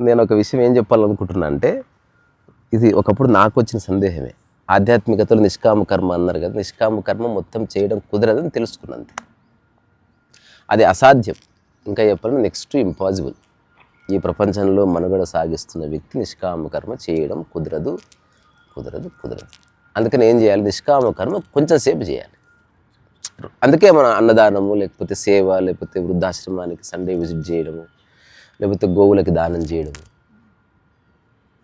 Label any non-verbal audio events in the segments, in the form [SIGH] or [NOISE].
నేను ఒక విషయం ఏం చెప్పాలనుకుంటున్నా అంటే ఇది ఒకప్పుడు నాకు వచ్చిన సందేహమే. ఆధ్యాత్మికతలో నిష్కామ కర్మ అన్నారు కదా నిష్కామ కర్మ మొత్తం చేయడం కుదరదని తెలుసుకున్నంత. అది అసాధ్యం. ఇంకా చెప్పాలంటే నెక్స్ట్ ఇంపాసిబుల్ ఈ ప్రపంచంలో మనుగడ సాగిస్తున్న వ్యక్తి నిష్కామ కర్మ చేయడం కుదరదు కుదరదు కుదరదు. అందుకని ఏం చేయాలి? నిష్కామ కర్మ కొంచెం సేపు చేయాలి. అందుకే మన అన్నదానము లేకపోతే సేవ లేకపోతే వృద్ధాశ్రమానికి సండే విజిట్ చేయడము లేకపోతే గోవులకి దానం చేయడం.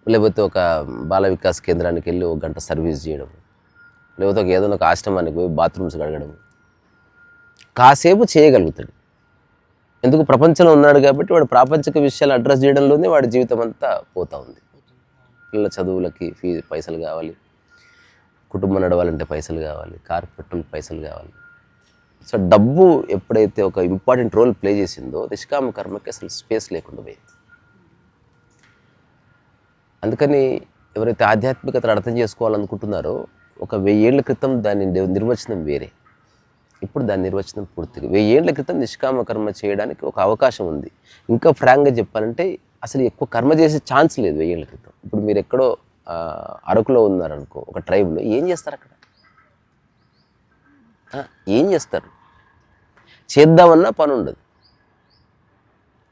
లేకపోతే ఒక బాల వికాస్ కేంద్రానికి వెళ్ళి ఒక గంట సర్వీస్ చేయడం. లేకపోతే ఒక ఏదైనా ఒక ఆశ్రమానికి పోయి బాత్రూమ్స్ కడగడం. కాసేపు చేయగలుగుతాడు. ఎందుకు? ప్రపంచంలో ఉన్నాడు కాబట్టి వాడు ప్రాపంచిక విషయాలు అడ్రస్ చేయడంలోనే వాడి జీవితం అంతా పోతా ఉంది. పిల్లల చదువులకి ఫీ పైసలు కావాలి. కుటుంబం నడవాలంటే పైసలు కావాలి. కార్ పెట్రోల్ పైసలు కావాలి. సో డబ్బు ఎప్పుడైతే ఒక ఇంపార్టెంట్ రోల్ ప్లే చేసిందో నిష్కామ కర్మకి అసలు స్పేస్ లేకుండా పోయింది. అందుకని ఎవరైతే ఆధ్యాత్మికతను అర్థం చేసుకోవాలనుకుంటున్నారో ఒక వెయ్యేళ్ళ క్రితం దాని నిర్వచనం వేరే. ఇప్పుడు దాని నిర్వచనం పూర్తిగా వెయ్యేళ్ళ క్రితం నిష్కామ కర్మ చేయడానికి ఒక అవకాశం ఉంది. ఇంకా ఫ్రాంక్గా చెప్పాలంటే అసలు ఎక్కువ కర్మ చేసే ఛాన్స్ లేదు వెయ్యేళ్ళ క్రితం. ఇప్పుడు మీరు ఎక్కడో అరకులో ఉన్నారనుకో ఒక ట్రైబ్లో ఏం చేస్తారు అక్కడ? ఏం చేస్తారు? చేద్దామన్నా పని ఉండదు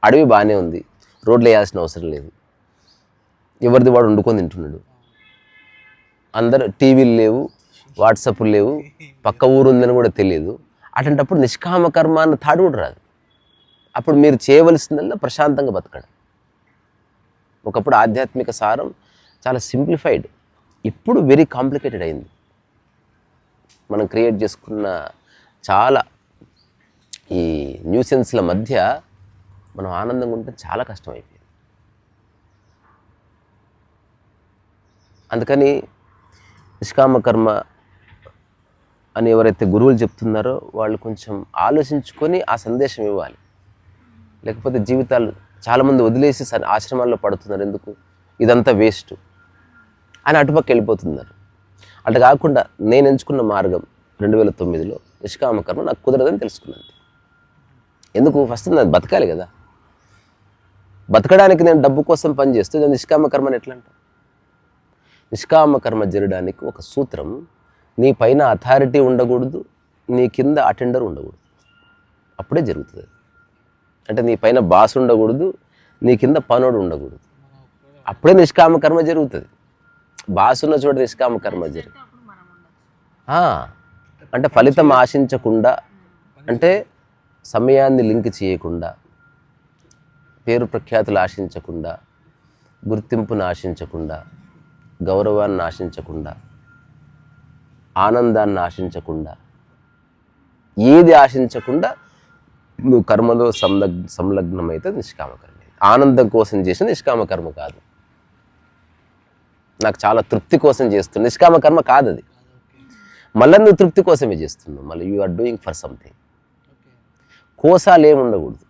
అడవి బాగానే ఉంది. రోడ్లు వేయాల్సిన అవసరం లేదు. ఎవరిది వాడు వండుకొని తింటున్నాడు. అందరు టీవీలు లేవు వాట్సాప్లు లేవు పక్క ఊరు ఉందని కూడా తెలియదు. అటువంటప్పుడు నిష్కామ కర్మ అన్న థాట్ కూడా రాదు. అప్పుడు మీరు చేయవలసిందల్లా ప్రశాంతంగా బతకడం. ఒకప్పుడు ఆధ్యాత్మిక సారం చాలా సింప్లిఫైడ్ ఇప్పుడు వెరీ కాంప్లికేటెడ్ అయింది. మనం క్రియేట్ చేసుకున్న చాలా ఈ న్యూసెన్స్ల మధ్య మనం ఆనందంగా ఉంటే చాలా కష్టం అయిపోయింది అందుకని నిష్కామకర్మ అని ఎవరైతే గురువులు చెప్తున్నారో వాళ్ళు కొంచెం ఆలోచించుకొని ఆ సందేశం ఇవ్వాలి. లేకపోతే జీవితాలు చాలామంది వదిలేసి స- ఆశ్రమాల్లో పడుతున్నారు. ఎందుకు? ఇదంతా వేస్ట్ అని అటుపక్క వెళ్ళిపోతున్నారు. అటు కాకుండా నేను ఎంచుకున్న మార్గం రెండు వేల తొమ్మిదిలో నిష్కామ కర్మ నాకు కుదరదని తెలుసుకున్నాను. ఎందుకు? ఫస్ట్ నాకు బతకాలి కదా. బతకడానికి నేను డబ్బు కోసం పని చేస్తూ నేను నిష్కామ కర్మని ఎట్లా అంటాను నిష్కామ కర్మ జరగడానికి ఒక సూత్రం నీ పైన అథారిటీ ఉండకూడదు నీ కింద అటెండర్ ఉండకూడదు. అప్పుడే జరుగుతుంది. అంటే నీ పైన బాస్ ఉండకూడదు నీ కింద పనోడు ఉండకూడదు. అప్పుడే నిష్కామ కర్మ జరుగుతుంది. బాసున్న చోట నిష్కామ కర్మ జరుగుతుంది అంటే ఫలితం ఆశించకుండా అంటే సమయాన్ని లింక్ చేయకుండా పేరు ప్రఖ్యాతులు ఆశించకుండా గుర్తింపును ఆశించకుండా గౌరవాన్ని ఆశించకుండా ఆనందాన్ని ఆశించకుండా ఏది ఆశించకుండా నువ్వు కర్మలో సంలగ్ సంలగ్నమైతే నిష్కామకర్మ ఆనందం కోసం చేసిన నిష్కామకర్మ కాదు. నాకు చాలా తృప్తి కోసం చేస్తున్నా నిష్కామ కర్మ కాదు అది మళ్ళీ నువ్వు తృప్తి కోసమే చేస్తున్నావు. మళ్ళీ you are doing for something కోసాలు ఏమి ఉండకూడదు.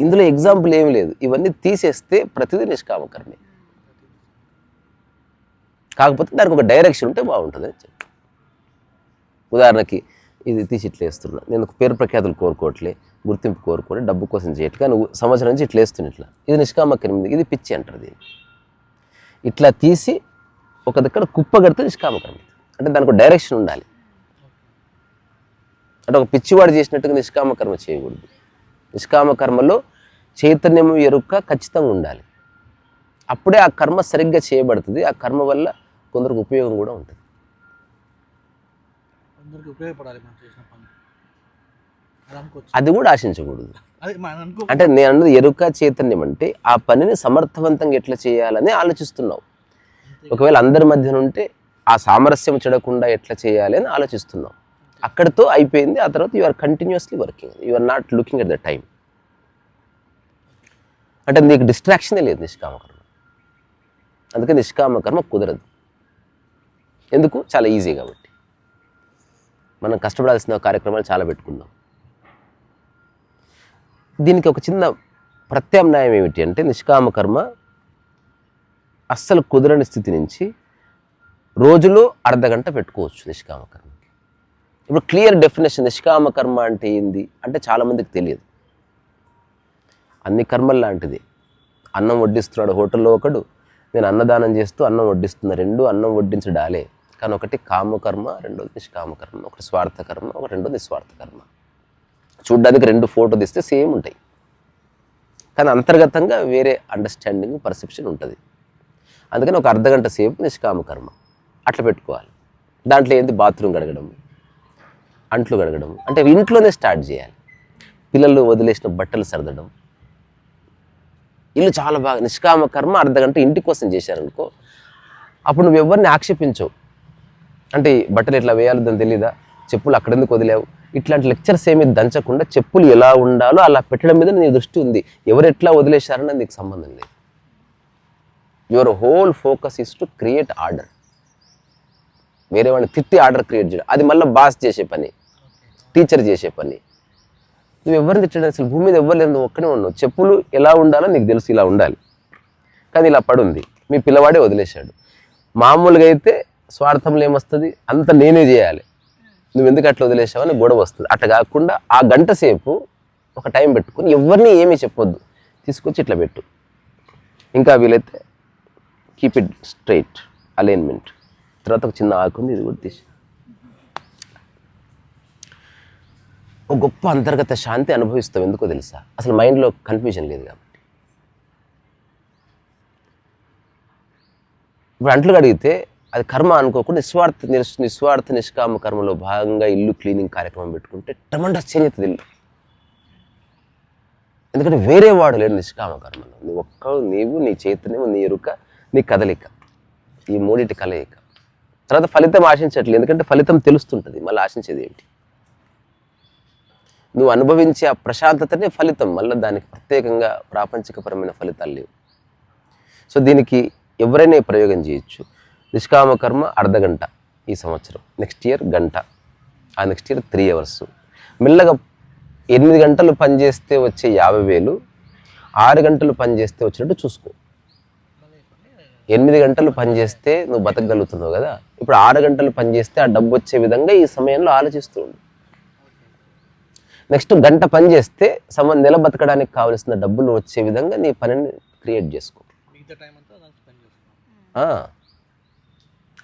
ఇందులో ఎగ్జాంపుల్ ఏమి లేదు. ఇవన్నీ తీసేస్తే ప్రతిదీ నిష్కామ కర్మే. కాకపోతే దానికి ఒక డైరెక్షన్ ఉంటే బాగుంటుంది అని చెప్పి. ఉదాహరణకి ఇది తీసి ఇట్లా వేస్తున్నా. నేను పేరు ప్రఖ్యాతులు కోరుకోవట్లే గుర్తింపు కోరుకోవడం డబ్బు కోసం చేయట్లే కానీ సంవత్సరం నుంచి ఇట్లా వేస్తున్నా ఇట్లా. ఇది నిష్కామ క్రిమిది ఇది పిచ్చి అంటారు దీన్ని. ఇట్లా తీసి ఒక దగ్గర కుప్ప కడితే నిష్కామ క్రిమిది అంటే దానికి డైరెక్షన్ ఉండాలి. అంటే ఒక పిచ్చివాడు చేసినట్టుగా నిష్కామ కర్మ చేయకూడదు. నిష్కామ కర్మలో చైతన్యం ఎరుక ఖచ్చితంగా ఉండాలి. అప్పుడే ఆ కర్మ సరిగ్గా చేయబడుతుంది. ఆ కర్మ వల్ల కొందరికి ఉపయోగం కూడా ఉంటుంది. అందరికి ఉపయోగపడాలి మనం చేసిన పని. అది కూడా ఆశించకూడదు. అంటే నేను అన్నది ఎరుక చైతన్యం అంటే ఆ పనిని సమర్థవంతంగా ఎట్లా చేయాలని ఆలోచిస్తున్నావు. ఒకవేళ అందరి మధ్యన ఉంటే ఆ సామరస్యం చెడకుండా ఎట్లా చేయాలి అని ఆలోచిస్తున్నావు. అక్కడితో అయిపోయింది ఆ తర్వాత you are continuously working you are not looking at the time అంటే నీకు డిస్ట్రాక్షనే లేదు నిష్కామకర్మ. అందుకే నిష్కామకర్మ కుదరదు. ఎందుకు? చాలా ఈజీ కాబట్టి. మనం కష్టపడాల్సిన కార్యక్రమాలు చాలా పెట్టుకుందాం. దీనికి ఒక చిన్న ప్రత్యామ్నాయం ఏమిటి అంటే నిష్కామ కర్మ అస్సలు కుదరని స్థితి నుంచి రోజులో అర్ధ గంట పెట్టుకోవచ్చు నిష్కామ కర్మకి. ఇప్పుడు క్లియర్ డెఫినేషన్ నిష్కామ కర్మ అంటే ఏంది? అంటే చాలామందికి తెలియదు. అన్ని కర్మలు లాంటిది. అన్నం వడ్డిస్తున్నాడు హోటల్లో ఒకడు నేను అన్నదానం చేస్తూ అన్నం వడ్డిస్తున్నా రెండు అన్నం వడ్డించడాలే. కానీ ఒకటి కామకర్మ రెండోది నిష్కామకర్మ ఒకటి స్వార్థకర్మ ఒకటి ఒక రెండోది నిస్వార్థ కర్మ చూడ్డానికి రెండు ఫోటో తీస్తే సేమ్ ఉంటాయి. కానీ అంతర్గతంగా వేరే అండర్స్టాండింగ్ పర్సెప్షన్ ఉంటుంది. అందుకని ఒక అర్ధగంట సేపు నిష్కామకర్మ. అట్లా పెట్టుకోవాలి. దాంట్లో ఏంటి బాత్రూమ్ గడగడం అంట్లు గడగడం అంటే ఇంట్లోనే స్టార్ట్ చేయాలి. పిల్లలు వదిలేసిన బట్టలు సర్దడం. ఇల్లు చాలా బాగా నిష్కామ కర్మ అర్ధగంట ఇంటి కోసం చేశారనుకో అప్పుడు నువ్వు ఎవరిని ఆక్షేపించవు. అంటే బట్టలు ఎట్లా వేయాలో దాని తెలీదా? చెప్పులు అక్కడెందుకు వదిలేవు? ఇట్లాంటి లెక్చర్స్ ఏమీ దంచకుండా చెప్పులు ఎలా ఉండాలో అలా పెట్టడం మీద నీ దృష్టి ఉంది. ఎవరు ఎట్లా వదిలేశారని నీకు సంబంధం లేదు. Your whole focus is to create order వేరే వాడిని తిట్టి ఆర్డర్ క్రియేట్ చేయడం. అది మళ్ళీ బాస్ చేసే పని. టీచర్ చేసే పని. నువ్వు ఎవరిని తిట్టడం అసలు? భూమి మీద ఎవరు లేదు నువ్వు ఒక్కనే ఉన్నావు. చెప్పులు ఎలా ఉండాలో నీకు తెలుసు ఇలా ఉండాలి. కానీ ఇలా పడుంది. మీ పిల్లవాడే వదిలేశాడు. మామూలుగా అయితే స్వార్థంలో ఏమొస్తుంది? అంత నేనే చేయాలి. నువ్వు ఎందుకు అట్లా వదిలేసావని గొడవ వస్తుంది. అట్లా కాకుండా ఆ గంట సేపు ఒక టైం పెట్టుకుని ఎవరిని ఏమీ చెప్పొద్దు. తీసుకొచ్చి ఇట్లా పెట్టు. ఇంకా వీలైతే కీప్ ఇట్ స్ట్రైట్ అలైన్మెంట్ తర్వాత ఒక చిన్న ఆకుంది ఇది కూడా తీసి. ఒక గొప్ప అంతర్గత శాంతి అనుభవిస్తావు ఎందుకో తెలుసా? అసలు మైండ్లో కన్ఫ్యూజన్ లేదు కాబట్టి. ఇప్పుడు అంట్లు కడిగితే అది కర్మ అనుకోకుండా నిస్వార్థ నిస్ నిస్వార్థ నిష్కామ కర్మలో భాగంగా ఇల్లు క్లీనింగ్ కార్యక్రమం పెట్టుకుంటే టమండా చేంజ్ అవుతుంది ఇల్లు. ఎందుకంటే వేరే వాడు లేడు నిష్కామ కర్మలో. నువ్వు ఒక్క నీవు నీ చైతన్యం నీ ఎరుక నీ కదలిక ఈ మూడింటి కలయిక. తర్వాత ఫలితం ఆశించట్లేదు. ఎందుకంటే ఫలితం తెలుస్తుంటుంది. మళ్ళీ ఆశించేది ఏమిటి నువ్వు అనుభవించే ఆ ప్రశాంతతనే ఫలితం. మళ్ళీ దానికి ప్రత్యేకంగా ప్రాపంచికపరమైన ఫలితాలు లేవు. సో దీనికి ఎవరైనా ప్రయోగం చేయొచ్చు. నిష్కామ కర్మ అర్ధ గంట ఈ సంవత్సరం. నెక్స్ట్ ఇయర్ గంట. ఆ నెక్స్ట్ ఇయర్ త్రీ అవర్స్ మెల్లగా ఎనిమిది గంటలు పనిచేస్తే వచ్చే యాభై వేలు ఆరు గంటలు పనిచేస్తే వచ్చినట్టు చూసుకో. ఎనిమిది గంటలు పనిచేస్తే నువ్వు బతకగలుగుతున్నావు కదా. ఇప్పుడు ఆరు గంటలు పనిచేస్తే ఆ డబ్బు వచ్చే విధంగా ఈ సమయంలో ఆలోచిస్తూ ఉండు. నెక్స్ట్ గంట పని చేస్తే సమ నెల బతకడానికి కావలసిన డబ్బులు వచ్చే విధంగా నీ పనిని క్రియేట్ చేసుకో మిగతా టైం అంతా దానికి స్పెండ్ చేస్తున్నాం ఆ.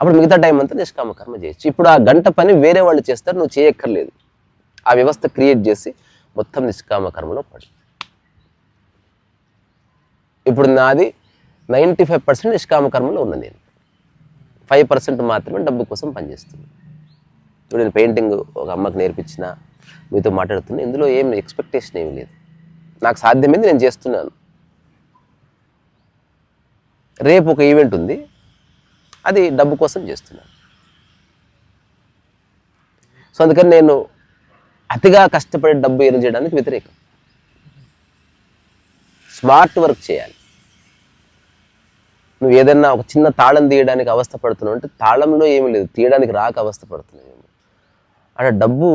అప్పుడు మిగతా టైం అంతా నిష్కామ కర్మ చేయొచ్చు. ఇప్పుడు ఆ గంట పని వేరే వాళ్ళు చేస్తారు నువ్వు చేయక్కర్లేదు. ఆ వ్యవస్థ క్రియేట్ చేసి మొత్తం నిష్కామ కర్మలో పడు. ఇప్పుడు నాది నైంటీ ఫైవ్ పర్సెంట్ నిష్కామ కర్మలో ఉన్నా నేను. ఫైవ్ పర్సెంట్ మాత్రమే డబ్బు కోసం పనిచేస్తుంది ఇప్పుడు నేను పెయింటింగ్ ఒక అమ్మకి నేర్పించిన మీతో మాట్లాడుతున్నా ఇందులో ఏం ఎక్స్పెక్టేషన్ ఏమి లేదు. నాకు సాధ్యమైంది నేను చేస్తున్నాను. రేపు ఒక ఈవెంట్ ఉంది. అది డబ్బు కోసం చేస్తున్నాను. సో అందుకని నేను అతిగా కష్టపడి డబ్బు ఎర్న్ చేయడానికి వ్యతిరేకం. స్మార్ట్ వర్క్ చేయాలి. నువ్వు ఏదైనా ఒక చిన్న తాళం తీయడానికి అవస్థ పడుతున్నావు అంటే తాళంలో ఏమీ లేదు తీయడానికి రాక అవస్థ పడుతున్నావు అక్కడ డబ్బు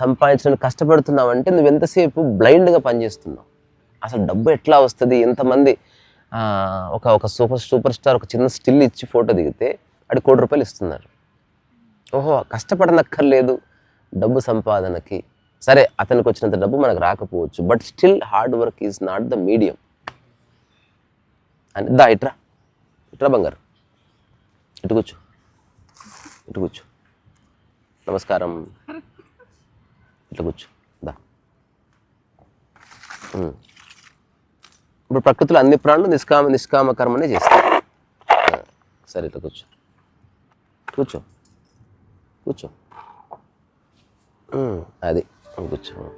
సంపాదించడానికి కష్టపడుతున్నావు అంటే నువ్వు ఎంతసేపు బ్లైండ్గా పనిచేస్తున్నావు? అసలు డబ్బు ఎట్లా వస్తుంది? ఎంతమంది ఒక ఒక సూపర్ సూపర్ స్టార్ ఒక చిన్న స్టిల్ ఇచ్చి ఫోటో దిగితే అది కోటి రూపాయలు ఇస్తున్నారు. ఓహో కష్టపడనక్కర్లేదు డబ్బు సంపాదనకి. సరే అతనికి వచ్చినంత డబ్బు మనకు రాకపోవచ్చు but still hard work is not the medium. అని దా ఇట్రా. ఇట్రా బంగారు. ఇటు కూర్చో. ఇటు కూర్చో. నమస్కారం. ఇట్లా కూర్చో. దా. ఇప్పుడు ప్రకృతిలో అన్ని ప్రాణులు నిష్కామ నిష్కామ కర్మనే చేస్తాయి. సరే ఇట్లా కూర్చో. కూర్చో. కూర్చో. అది. కూర్చో.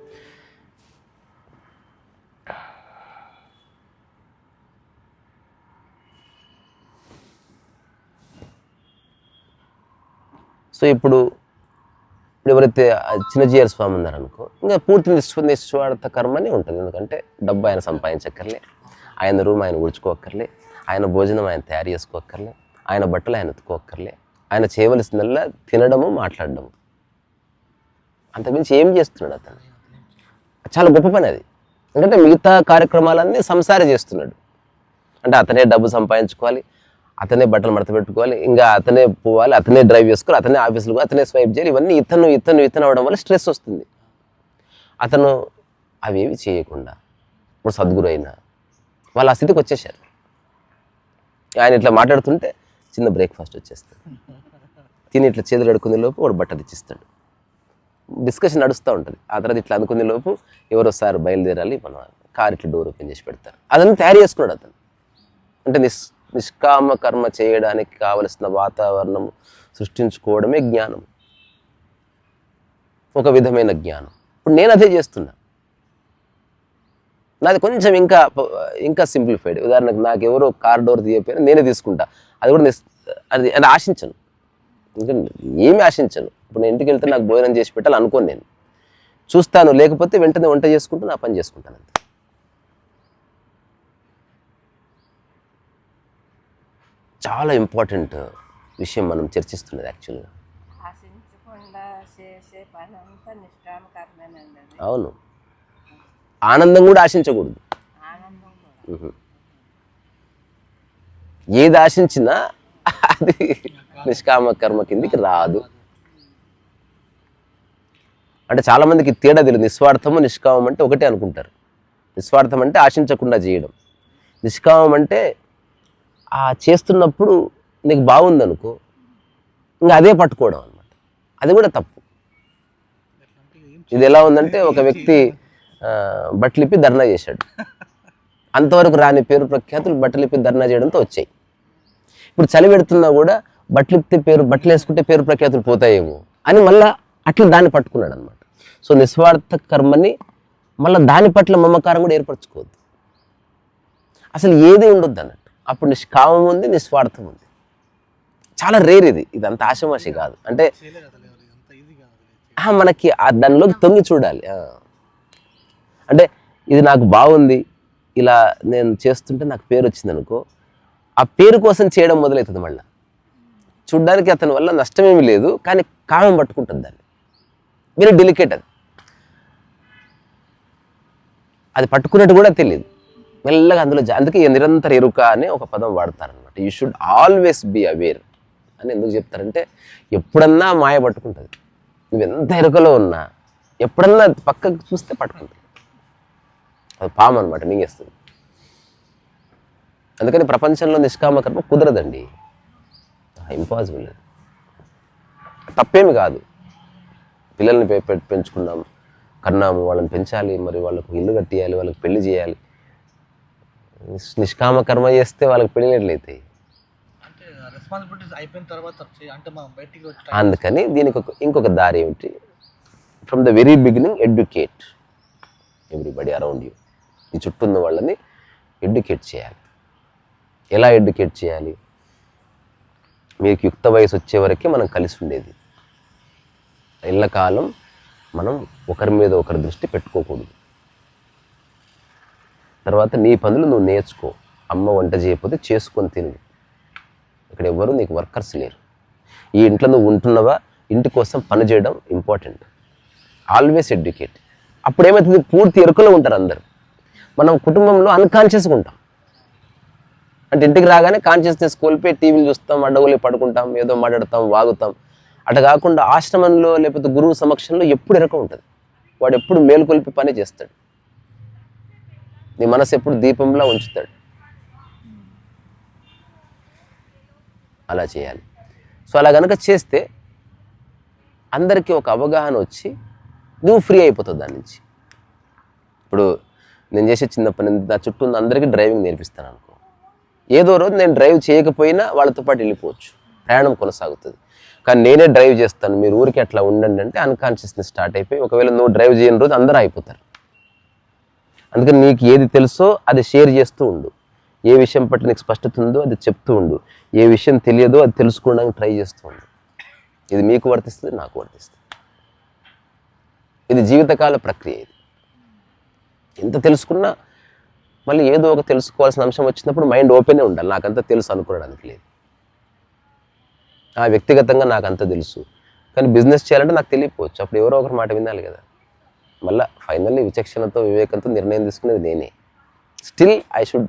సో ఇప్పుడు ఇప్పుడు ఎవరైతే ఆ చిన్నజీయర్ స్వామి ఉన్నారనుకో ఇంకా పూర్తి నిశ్వ నిస్వార్థ కర్మనే ఉంటుంది. ఎందుకంటే డబ్బు ఆయన సంపాదించక్కర్లే. ఆయన రూమ్ ఆయన ఊడ్చుకోక్కర్లే ఆయన భోజనం ఆయన తయారు చేసుకోక్కర్లే ఆయన బట్టలు ఆయన ఎత్తుకోక్కర్లే ఆయన చేయవలసిందల్లా తినడము మాట్లాడడము. అంతకుమించి ఏం చేస్తున్నాడు అతను? చాలా గొప్ప పని అది. ఎందుకంటే మిగతా కార్యక్రమాలన్నీ సంసార చేస్తున్నాడు. అంటే అతనే డబ్బు సంపాదించుకోవాలి అతనే బట్టలు మడత పెట్టుకోవాలి ఇంకా అతనే పోవాలి అతనే డ్రైవ్ చేసుకోవాలి అతనే ఆఫీసులు అతనే స్వైప్ చేయాలి ఇవన్నీ ఇతను ఇతను ఇతను అవడం వల్ల స్ట్రెస్ వస్తుంది. అతను అవేవి చేయకుండా ఇప్పుడు సద్గురు అయినా వాళ్ళు ఆ స్థితికి వచ్చేసారు. ఆయన ఇట్లా మాట్లాడుతుంటే చిన్న బ్రేక్ఫాస్ట్ వచ్చేస్తుంది. తిని ఇట్లా చేతులు అడుకునే లోపు వాడు బట్టలు ఇచ్చిస్తాడు. డిస్కషన్ నడుస్తూ ఉంటుంది. ఆ తర్వాత ఇట్లా అనుకునే లోపు ఎవరో సార్ బయలుదేరాలి మనం కార్ ఇట్లా డోర్ ఓపెన్ చేసి పెడతారు. అదంతా తయారు చేసుకున్నాడు అతను. అంటే నిస్ నిష్కామ కర్మ చేయడానికి కావలసిన వాతావరణం సృష్టించుకోవడమే జ్ఞానం. ఒక విధమైన జ్ఞానం. ఇప్పుడు నేను అదే చేస్తున్నా. నాది కొంచెం ఇంకా ఇంకా సింప్లిఫైడ్ ఉదాహరణకు నాకు ఎవరో కార్ డోర్ తీయకపోయినా నేనే తీసుకుంటా. అది కూడా అది అది ఆశించను. ఇంకా ఏమి ఆశించను. ఇప్పుడు నేను ఇంటికి వెళ్తే నాకు భోజనం చేసి పెట్టాలి అనుకోను నేను. చూస్తాను లేకపోతే వెంటనే వంట చేసుకుంటూ నా పని చేసుకుంటాను అంతే. చాలా ఇంపార్టెంట్ విషయం మనం చర్చిస్తున్నది యాక్చువల్గా అవును. ఆనందం కూడా ఆశించకూడదు. ఆనందం కూడా మ్మ్. ఏది ఆశించినా అది నిష్కామ కర్మ కిందికి రాదు. అంటే చాలా మందికి తేడా తెలియదు నిస్వార్థము నిష్కామం అంటే ఒకటే అనుకుంటారు. నిస్వార్థం అంటే ఆశించకుండా చేయడం. నిష్కామం అంటే ఆ చేస్తున్నప్పుడు నీకు బాగుంది అనుకో ఇంకా అదే పట్టుకోవడం అనమాట అది కూడా తప్పు. ఇది ఎలా ఉందంటే ఒక వ్యక్తి బట్టలిప్పి ధర్నా చేశాడు. అంతవరకు రాని పేరు ప్రఖ్యాతులు బట్టలిప్పి ధర్నా చేయడంతో వచ్చాయి. ఇప్పుడు చలి పెడుతున్నా కూడా బట్టలిప్పితే పేరు బట్టలు వేసుకుంటే పేరు ప్రఖ్యాతులు పోతాయేమో అని మళ్ళా అట్లా దాన్ని పట్టుకున్నాడు అనమాట సో నిస్వార్థ కర్మని మళ్ళీ దాని పట్ల మమకారం కూడా ఏర్పరచుకోవద్దు. అసలు ఏది ఉండొద్దు అన్నట్టు. అప్పుడు నిష్కామం ఉంది నిస్వార్థం ఉంది. చాలా రేర్ ఇది. ఇది అంత ఆశమాషి కాదు. అంటే మనకి ఆ దానిలోకి తొంగి చూడాలి. అంటే ఇది నాకు బాగుంది. ఇలా నేను చేస్తుంటే నాకు పేరు వచ్చింది అనుకో ఆ పేరు కోసం చేయడం మొదలవుతుంది మళ్ళీ. చూడ్డానికి అతని వల్ల నష్టమేమి లేదు కానీ కామం పట్టుకుంటుంది దాన్ని. వెరీ డెలికేట్ అది. అది పట్టుకున్నట్టు కూడా తెలియదు. మెల్లగా అందులో అందుకే నిరంతర ఎరుక అనే ఒక పదం వాడతారనమాట you should always be aware అని ఎందుకు చెప్తారంటే ఎప్పుడన్నా మాయ పట్టుకుంటుంది. నువ్వు ఎంత ఎరుకలో ఉన్నా ఎప్పుడన్నా పక్కకు చూస్తే పట్టుకుంటుంది. అది పాము అనమాట మింగేస్తుంది. అందుకని ప్రపంచంలో నిష్కామ కర్మ కుదరదండి. ఇంపాసిబుల్ తప్పేమి కాదు. పిల్లల్ని పెంచుకున్నాం కన్నాము వాళ్ళని పెంచాలి మరి వాళ్ళకు ఇల్లు కట్టియాలి వాళ్ళకి పెళ్ళి చేయాలి. నిష్- నిష్కామ కర్మ చేస్తే వాళ్ళకి వచ్చి అందుకని దీనికి ఒక ఇంకొక దారి ఏమిటి? From the very beginning educate everybody around you ఈ చుట్టూ ఉన్న వాళ్ళని ఎడ్యుకేట్ చేయాలి. ఎలా ఎడ్యుకేట్ చేయాలి? మీకు యుక్త వయసు వచ్చే వరకే మనం కలిసి ఉండేది. ఎల్లకాలం మనం ఒకరి మీద ఒకరి దృష్టి పెట్టుకోకూడదు. తర్వాత నీ పనులు నువ్వు నేర్చుకో. అమ్మ వంట చేయకపోతే చేసుకొని తిను. ఇక్కడ ఎవ్వరు నీకు వర్కర్స్ లేరు. ఈ ఇంట్లో నువ్వు ఉంటున్నావా? ఇంటి కోసం పని చేయడం ఇంపార్టెంట్. Always educate. అప్పుడు ఏమవుతుంది పూర్తి ఎరుకలో ఉంటారు అందరు. మనం కుటుంబంలో అన్కాన్షియస్గా ఉంటాం. అంటే ఇంటికి రాగానే కాన్షియస్నెస్ కోల్పోయి టీవీలు చూస్తాం అడ్డగోలి పడుకుంటాం ఏదో మాట్లాడతాం వాగుతాం. అటు కాకుండా ఆశ్రమంలో లేకపోతే గురువు సమక్షంలో ఎప్పుడు ఎరక ఉంటుంది. వాడు ఎప్పుడు మేలుకొల్పి పని చేస్తాడు. నీ మనసు ఎప్పుడు దీపంలా ఉంచుతాడు. అలా చేయాలి. సో అలా కనుక చేస్తే అందరికీ ఒక అవగాహన వచ్చి నువ్వు ఫ్రీ అయిపోతావు దాని నుంచి. ఇప్పుడు నేను చేసే చిన్నప్పటి నుంచి నా చుట్టూ ఉన్న అందరికీ డ్రైవింగ్ నేర్పిస్తాను అనుకో. ఏదో రోజు నేను డ్రైవ్ చేయకపోయినా వాళ్ళతో పాటు వెళ్ళిపోవచ్చు. ప్రయాణం కొనసాగుతుంది. కానీ నేనే డ్రైవ్ చేస్తాను. మీరు ఊరికి అట్లా ఉండండి అంటే అన్కాన్షియస్నెస్ స్టార్ట్ అయిపోయి ఒకవేళ నువ్వు డ్రైవ్ చేయని రోజు అందరూ అయిపోతారు అందుకని నీకు ఏది తెలుసో అది షేర్ చేస్తూ ఉండు. ఏ విషయం పట్ల నీకు స్పష్టత ఉందో అది చెప్తూ ఉండు. ఏ విషయం తెలియదో అది తెలుసుకోవడానికి ట్రై చేస్తూ ఉండు. ఇది మీకు వర్తిస్తుంది నాకు వర్తిస్తుంది. ఇది జీవితకాల ప్రక్రియ ఇది. ఎంత తెలుసుకున్నా మళ్ళీ ఏదో ఒక తెలుసుకోవాల్సిన అంశం వచ్చినప్పుడు మైండ్ ఓపెనే ఉండాలి. నాకంతా తెలుసు అనుకోవడానికి లేదు. ఆ వ్యక్తిగతంగా నాకు అంత తెలుసు. కానీ బిజినెస్ చేయాలంటే నాకు తెలియకపోవచ్చు. అప్పుడు ఎవరో ఒకరి మాట వినాలి కదా. మళ్ళీ ఫైనల్లీ విచక్షణతో వివేకంతో నిర్ణయం తీసుకునేది నేనే. Still I should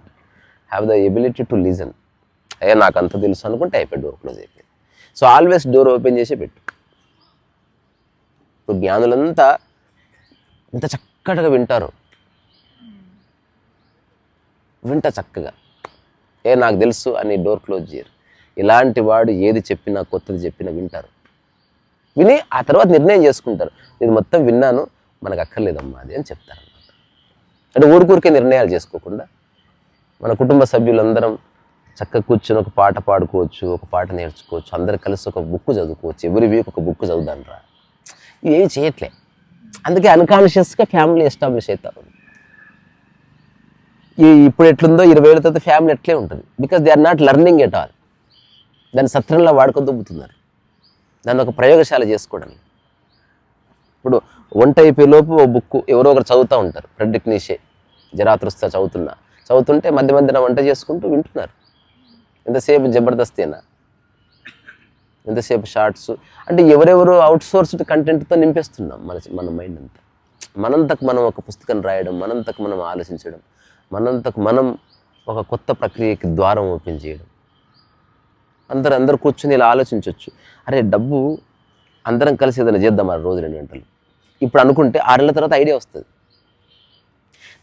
have the ability to listen అయ్యా నాకు అంత తెలుసు అనుకుంటే అయిపోయి డోర్ క్లోజ్ అయిపోయింది. సో ఆల్వేస్ డోర్ ఓపెన్ చేసే పెట్టు. ఇప్పుడు జ్ఞానులంతా ఇంత చక్కగా వింటారు. వింట చక్కగా. ఏ నాకు తెలుసు అని డోర్ క్లోజ్ చేయరు. ఇలాంటి వాడు ఏది చెప్పినా కొత్తది చెప్పినా వింటారు. విని ఆ తర్వాత నిర్ణయం చేసుకుంటారు. నేను మొత్తం విన్నాను మనకు అక్కర్లేదమ్మా అది అని చెప్తారు అంటే ఊరికూరికే నిర్ణయాలు చేసుకోకుండా మన కుటుంబ సభ్యులందరం చక్కగా కూర్చొని ఒక పాట పాడుకోవచ్చు ఒక పాట నేర్చుకోవచ్చు అందరు కలిసి ఒక బుక్ చదువుకోవచ్చు. ఎవరి వీక్ ఒక బుక్ చదువుదాం రా ఇవేం చేయట్లే. అందుకే అన్కాన్షియస్గా ఫ్యామిలీ ఎస్టాబ్లిష్ అవుతారు. ఇప్పుడు ఎట్లుందో ఇరవై ఏళ్ళ తర్వాత ఫ్యామిలీ ఎట్లే ఉంటుంది. Because they are not learning at all దాన్ని సత్రంలో వాడుకొని దుబ్బుతున్నారు. దాన్ని ఒక ప్రయోగశాల చేసుకోవడం ఇప్పుడు వంట అయిపోయే లోపు ఓ బుక్ ఎవరో ఒకరు చదువుతూ ఉంటారు. ఫ్రెడ్రిక్ నీషే జరాతృస్తా చదువుతున్నా. చదువుతుంటే మధ్య మధ్యన వంట చేసుకుంటూ వింటున్నారు. ఎంతసేపు జబర్దస్తేనా ఎంతసేపు షార్ట్స్? అంటే ఎవరెవరు అవుట్సోర్స్డ్ కంటెంట్తో నింపేస్తున్నాం మన మన మైండ్ అంతా. మనంతకు మనం ఒక పుస్తకం రాయడం మనంతకు మనం ఆలోచించడం. మనంతకు మనం ఒక కొత్త ప్రక్రియకి ద్వారం ఓపెన్ చేయడం. అందరు అందరు కూర్చొని ఇలా ఆలోచించవచ్చు అరే డబ్బు అందరం కలిసి ఏదైనా చేద్దాం ఆ రోజు రెండు గంటలు. ఇప్పుడు అనుకుంటే ఆరు నెలల తర్వాత ఐడియా వస్తుంది.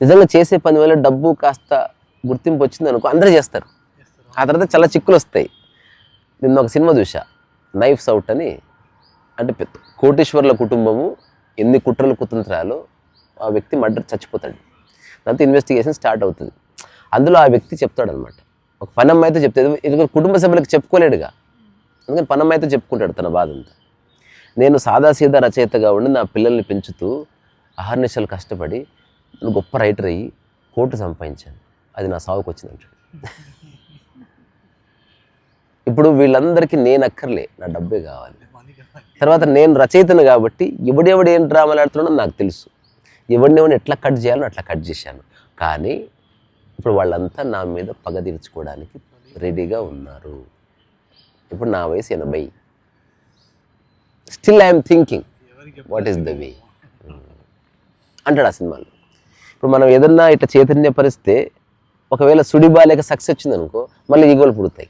నిజంగా చేసే పని వల్ల డబ్బు కాస్త గుర్తింపు వచ్చింది అనుకో అందరూ చేస్తారు. ఆ తర్వాత చాలా చిక్కులు వస్తాయి. నిన్న ఒక సినిమా చూసా నైఫ్స్ అవుట్ అని. అంటే పెద్ద కోటేశ్వర్ల కుటుంబము ఎన్ని కుట్రలు కుతంత్రాలు ఆ వ్యక్తి మర్డర్ చచ్చిపోతాడు. దాంతో ఇన్వెస్టిగేషన్ స్టార్ట్ అవుతుంది. అందులో ఆ వ్యక్తి చెప్తాడనమాట ఒక పనమ్మ అయితే చెప్తాడు ఇది కుటుంబ సభ్యులకు చెప్పుకోలేడుగా. అందుకని పనమ్మ అయితే చెప్పుకుంటాడు తన బాధ అంతా నేను సాదాసీదా రచయితగా ఉండి నా పిల్లల్ని పెంచుతూ అహర్నిశలు కష్టపడి గొప్ప రైటర్ అయ్యి కోర్టు సంపాదించాను. అది నా సాగుకు వచ్చిందంటాడు ఇప్పుడు వీళ్ళందరికీ నేను అక్కర్లే నా డబ్బే కావాలి. తర్వాత నేను రచయితను కాబట్టి ఎవడెవడు ఏం డ్రామాలు ఆడుతున్నాడో నాకు తెలుసు. ఎవరిని ఎవరిని ఎట్లా కట్ చేయాలో అట్లా కట్ చేశాను. కానీ ఇప్పుడు వాళ్ళంతా నా మీద పగ తీర్చుకోవడానికి రెడీగా ఉన్నారు. ఇప్పుడు నా వయసు ఎనభై. Still I'm thinking what is the way అంటాడు ఆ సినిమాలో. ఇప్పుడు మనం ఏదన్నా ఇట్లా చైతన్యపరిస్తే ఒకవేళ సుడిబాలేక సక్సెస్ వచ్చింది అనుకో మళ్ళీ ఈగోలు పుడతాయి.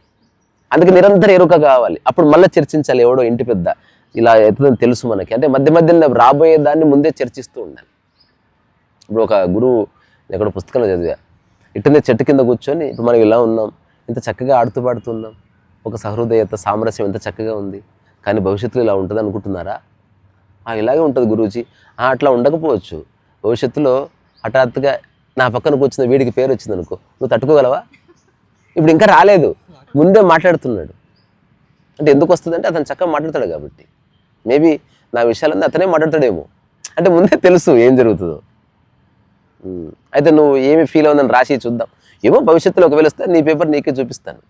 అందుకే నిరంతరం ఎరుక కావాలి. అప్పుడు మళ్ళీ చర్చించాలి ఎవడో ఇంటి పెద్ద. ఇలా అవుతుందని తెలుసు మనకి. అంటే మధ్య మధ్యలో రాబోయే దాన్ని ముందే చర్చిస్తూ ఉండాలి. ఇప్పుడు ఒక గురువు నేను పుస్తకంలో చదివా. ఇట్టనే చెట్టు కింద కూర్చొని ఇప్పుడు మనం ఇలా ఉన్నాం ఇంత చక్కగా ఆడుతూ పాడుతూ ఉన్నాం ఒక సహృదయత సామరస్యం ఎంత చక్కగా ఉంది కానీ భవిష్యత్తులో ఇలా ఉంటుంది అనుకుంటున్నారా? ఇలాగే ఉంటుంది గురూజీ. ఆ, అట్లా ఉండకపోవచ్చు. భవిష్యత్తులో హఠాత్తుగా నా పక్కన కూర్చున్న వీడికి పేరు వచ్చింది అనుకో నువ్వు తట్టుకోగలవా? ఇప్పుడు ఇంకా రాలేదు. ముందే మాట్లాడుతున్నాడు. అంటే ఎందుకు వస్తుందంటే అతను చక్కగా మాట్లాడతాడు కాబట్టి. మేబీ నా విషయాలన్నీ అతనే మాట్లాడతాడేమో. అంటే ముందే తెలుసు ఏం జరుగుతుందో. అయితే నువ్వు ఏమి ఫీల్ అవుందని రాసి చూద్దాం. ఏమో భవిష్యత్తులో ఒకవేళ వస్తే నీ పేపర్ నీకే చూపిస్తాను.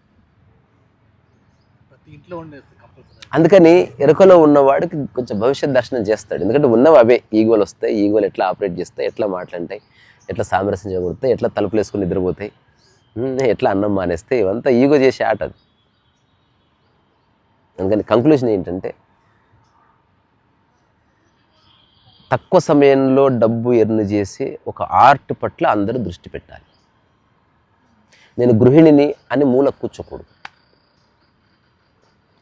అందుకని ఎరుకలో ఉన్నవాడికి కొంచెం భవిష్యత్ దర్శనం చేస్తాడు. ఎందుకంటే ఉన్నవి అవే. ఈగోలు వస్తాయి. ఈగోలు ఎట్లా ఆపరేట్ చేస్తాయి? ఎట్లా మాట్లాడతాయి? ఎట్లా సామరస్యం చేయగలుగుతాయి ఎట్లా తలుపులు వేసుకుని నిద్రపోతాయి? ఎట్లా అన్నం మానేస్తాయి? ఇవంతా ఈగో చేసే ఆట అది. అందుకని కంక్లూజన్ ఏంటంటే తక్కువ సమయంలో డబ్బు ఎర్న్ చేసి ఒక ఆర్ట్ పట్ల అందరూ దృష్టి పెట్టాలి. నేను గృహిణిని అని మూల కూర్చోకూడదు.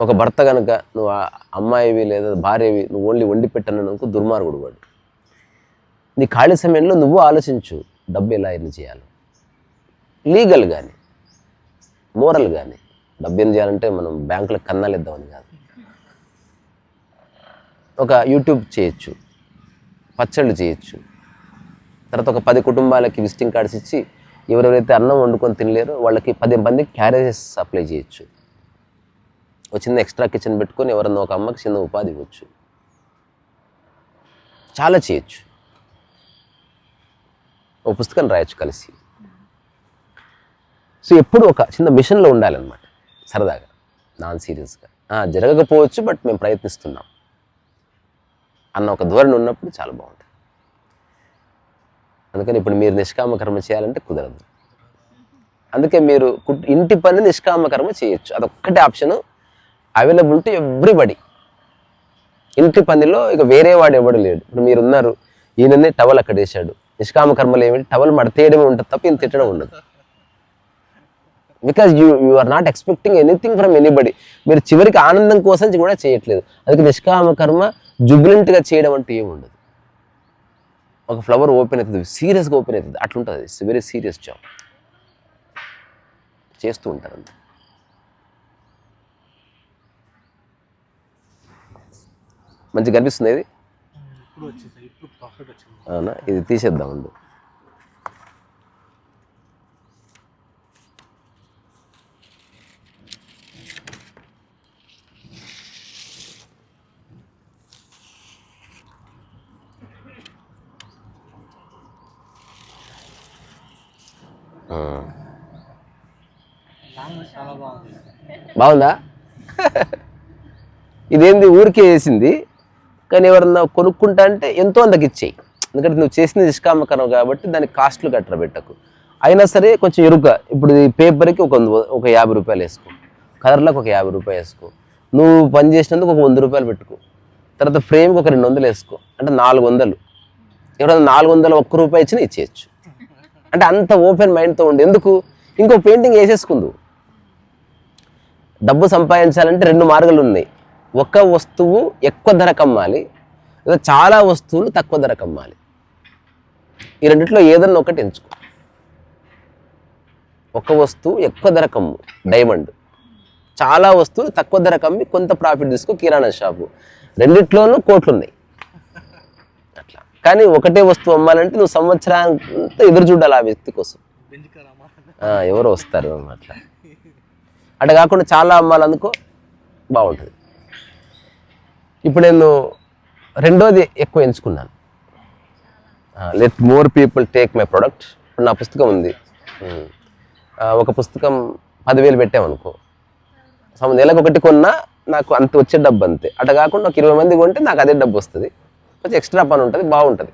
ఒక భర్త కనుక నువ్వు అమ్మాయివి లేదా భార్యవి నువ్వు ఓన్లీ వండి పెట్టననుకో దుర్మార్గుడు వాడు. నీ ఖాళీ సమయంలో నువ్వు ఆలోచించు డబ్బు ఎలా ఎర్న్ చేయాలి. లీగల్ కానీ మోరల్ కానీ డబ్బు ఏం చేయాలంటే మనం బ్యాంకులో కన్నాలు ఇద్దామని కాదు. ఒక యూట్యూబ్ చేయొచ్చు. పచ్చళ్ళు చేయొచ్చు. తర్వాత ఒక పది కుటుంబాలకి విజిటింగ్ కార్డ్స్ ఇచ్చి ఎవరెవరైతే అన్నం వండుకొని తినలేరో వాళ్ళకి పది మందికి క్యారేజెస్ సప్లై చేయొచ్చు. ఒక చిన్న ఎక్స్ట్రా కిచెన్ పెట్టుకొని ఎవరన్నా ఒక అమ్మకి చిన్న ఉపాధి ఇవ్వచ్చు. చాలా చేయొచ్చు. ఒక పుస్తకం రాయొచ్చు కలిసి. సో ఎప్పుడు ఒక చిన్న మిషన్లో ఉండాలన్నమాట సరదాగా నాన్ సీరియస్గా. జరగకపోవచ్చు బట్ మేము ప్రయత్నిస్తున్నాం. అన్న ఒక ధోరణి ఉన్నప్పుడు చాలా బాగుంటుంది. అందుకని ఇప్పుడు మీరు నిష్కామకర్మ చేయాలంటే కుదరదు. అందుకే మీరు ఇంటి పని నిష్కామకర్మ చేయొచ్చు. అదొక్కటే ఆప్షన్ అవైలబుల్ టు ఎవ్రీబడి ఇంటి పనిలో ఇక వేరే వాడు ఎవడు లేడు. ఇప్పుడు మీరు ఉన్నారు ఈయననే టవల్ అక్కడ వేసాడు నిష్కామకర్మలు ఏమిటి? టవల్ మడతేయడమే ఉంటుంది తప్ప ఇంత తిట్టడం ఉండదు. Because you you are not expecting anything from anybody మీరు చివరికి ఆనందం కోసం కూడా చేయట్లేదు. అందుకే నిష్కామ కర్మ జుబిలెంట్గా చేయడం అంటే ఏమి ఉండదు ఒక ఫ్లవర్ ఓపెన్ అవుతుంది సీరియస్గా ఓపెన్ అవుతుంది అట్లుంటుంది. ఇట్స్ వెరీ సీరియస్ జాబ్ చేస్తూ ఉంటారు అంతే. మంచిగా కనిపిస్తుంది ఇది? అవునా? ఇది తీసేద్దాం ఉండు. బాగుంది బాగుందా? [LAUGHS] ఇదేంది ఊరికే వేసింది కానీ ఎవరన్నా కొనుక్కుంటా అంటే ఎంతో అంతకు ఇచ్చేయి. ఎందుకంటే నువ్వు చేసింది నిష్కామకరం కాబట్టి దానికి కాస్ట్లు గట్ర పెట్టకు. అయినా సరే కొంచెం ఎరుక. ఇప్పుడు ఈ పేపర్కి ఒక ఒక యాభై రూపాయలు వేసుకో. కలర్లకు ఒక యాభై రూపాయలు వేసుకో. నువ్వు పని చేసినందుకు ఒక వంద రూపాయలు పెట్టుకో. తర్వాత ఫ్రేమ్కి ఒక రెండు వందలు వేసుకో. అంటే నాలుగు వందలు. ఎవరైనా నాలుగు వందలు ఒక్క రూపాయి ఇచ్చినా ఇచ్చేయచ్చు. అంటే అంత ఓపెన్ మైండ్తో ఉండి ఎందుకు? ఇంకో పెయింటింగ్ వేసేసుకుందు. డబ్బు సంపాదించాలంటే రెండు మార్గాలు ఉన్నాయి. ఒక వస్తువు ఎక్కువ ధరకు అమ్మాలి లేదా చాలా వస్తువులు తక్కువ ధరకు అమ్మాలి ఈ రెండిట్లో ఏదన్నా ఒకటి ఎంచుకో. ఒక వస్తువు ఎక్కువ ధరకు అమ్ము డైమండ్. చాలా వస్తువులు తక్కువ ధరకు అమ్మి కొంత ప్రాఫిట్ తీసుకో కిరాణా షాపు. రెండిట్లోనూ కోట్లు ఉన్నాయి కానీ ఒకటే వస్తువు అమ్మాలంటే నువ్వు సంవత్సరాంతా ఎదురు చూడాలి ఆ వ్యక్తి కోసం. ఎవరు వస్తారు అట్లా అట్లా కాకుండా చాలా అమ్మాలనుకో బాగుంటుంది. ఇప్పుడు నేను రెండోది ఎక్కువ ఎంచుకున్నాను. Let more people take my product ఇప్పుడు నా పుస్తకం ఉంది. ఒక పుస్తకం పదివేలు పెట్టామనుకో సమ నెలకు ఒకటి కొన్నా నాకు అంత వచ్చే డబ్బు అంతే. అట్లా కాకుండా ఒక ఇరవై మంది కొంటే నాకు అదే డబ్బు వస్తుంది. కొంచెం ఎక్స్ట్రా పని ఉంటుంది బాగుంటుంది.